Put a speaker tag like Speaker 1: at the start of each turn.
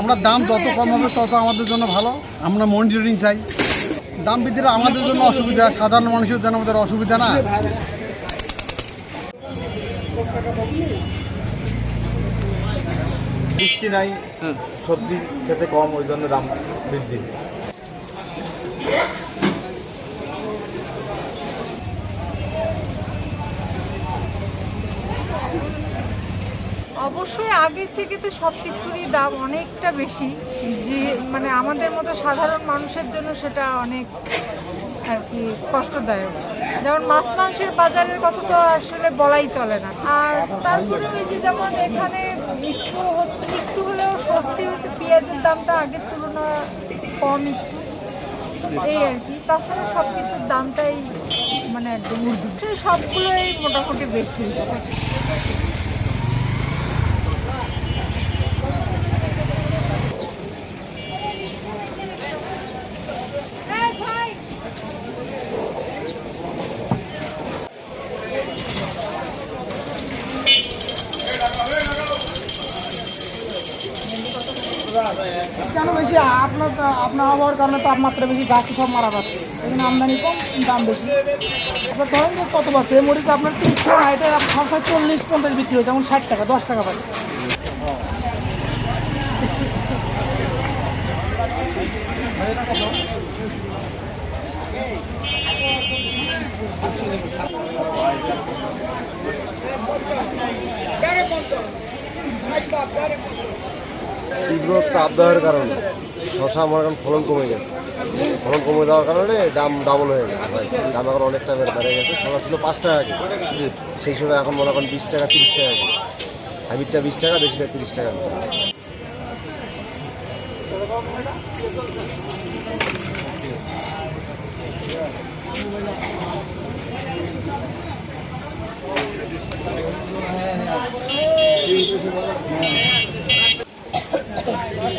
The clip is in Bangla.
Speaker 1: আমরা দাম যত কম হবে তত আমাদের জন্য ভালো। আমরা মনিটরিং চাই। দাম বৃদ্ধিটা আমাদের জন্য অসুবিধা সাধারণ মানুষের জন্য আমাদের অসুবিধা না।
Speaker 2: বৃষ্টি নাই সবজি খেতে কম ওই জন্য দাম বৃদ্ধি।
Speaker 3: অবশ্যই আগের থেকে তো সব কিছুরই দাম অনেকটা বেশি। যে মানে আমাদের মতো সাধারণ মানুষের জন্য সেটা অনেক আর কি কষ্টদায়ক। যেমন মাছ মাংসের বাজারের কথা তো আসলে বলাই চলে না। আর তারপরে ওই যে যেমন এখানে একটু হচ্ছে, একটু হলেও স্বস্তি হচ্ছে, পেঁয়াজের দামটা আগের তুলনায় কম একটু। এই আর কি। তাছাড়া সব কিছুর দামটাই মানে একদম সবগুলোই মোটামুটি বেশি।
Speaker 4: কেন বেশি? আপনার আপনার আবহাওয়ার কারণে তাপমাত্রা বেশি, গাছ সব মারা যাচ্ছে। এখানে আমদানি কম, দাম বেশি। আপনার ধরেন যে কত পাচ্ছে মুড়িতে আপনার তিরিশ এটা সবসময় চল্লিশ, পঞ্চাশ বিক্রি হয়েছে, যেমন ষাট টাকা, দশ টাকা পাচ্ছে
Speaker 5: তীব্র তাপদাহের কারণে শশা আমার এখন ফলন কমে গেছে। ফলন কমে যাওয়ার কারণে দাম ডাবল হয়ে গেছে। দাম এখন অনেকটা বেড়ে গেছে। শশা ছিল পাঁচ টাকা কেজি। সেই সময় এখন মনে করেন বিশ টাকা তিরিশ টাকা কেজি। হাইব্রিডটা বিশ টাকা বেশিটা তিরিশ টাকা। Thank you.